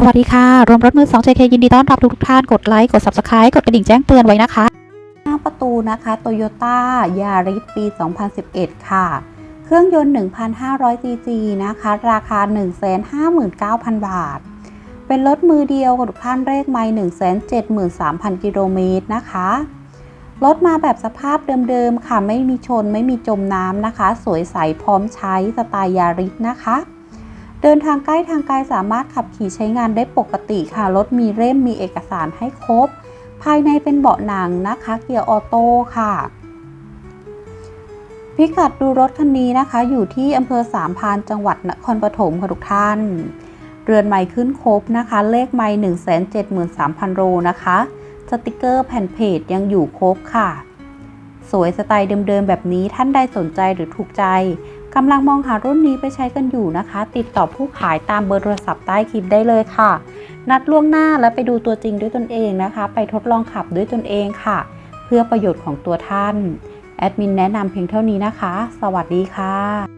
สวัสดีค่ะ รวมรถมือ 2JK ยินดีต้อนรับทุกท่าน กดไลค์ กด Subscribe กดกระดิ่งแจ้งเตือนไว้นะคะ หน้าประตูนะคะ Toyota Yaris ปี 2011 ค่ะ เครื่องยนต์ 1,500 cc นะคะ ราคา 159,000 บาท เป็นรถมือเดียวกับทุกท่านเลขไมล์173,000 กิโลเมตรนะคะ รถมาแบบสภาพเดิมๆ ค่ะ ไม่มีชน ไม่มีจมน้ำนะคะ สวยใสพร้อมใช้สไตล์ยาริสนะคะ เดินทางใกล้ทางไกลสามารถขับขี่ใช้งานได้ปกติค่ะ รถมีเล่มมีเอกสารให้ครบ ภายในเป็นเบาะหนังนะคะ เกียร์ออโต้ค่ะ พิกัดดูรถคันนี้นะคะ อยู่ที่อำเภอสามพานจังหวัดนครปฐมค่ะทุกท่าน เรือนใหม่ขึ้นครบนะคะ เลขไม่1 7 3 0 0 0โลนะคะ สติกเกอร์แผ่นเพจยังอยู่ครบค่ะ สวยสไตล์เดิมๆแบบนี้ท่านใดสนใจหรือถูกใจ กำลังมองหารุ่นนี้ไปใช้กันอยู่นะคะ ติดต่อผู้ขายตามเบอร์โทรศัพท์ใต้คลิปได้เลยค่ะ นัดล่วงหน้าและไปดูตัวจริงด้วยตนเองนะคะ ไปทดลองขับด้วยตนเองค่ะ เพื่อประโยชน์ของตัวท่าน แอดมินแนะนำเพียงเท่านี้นะคะ สวัสดีค่ะ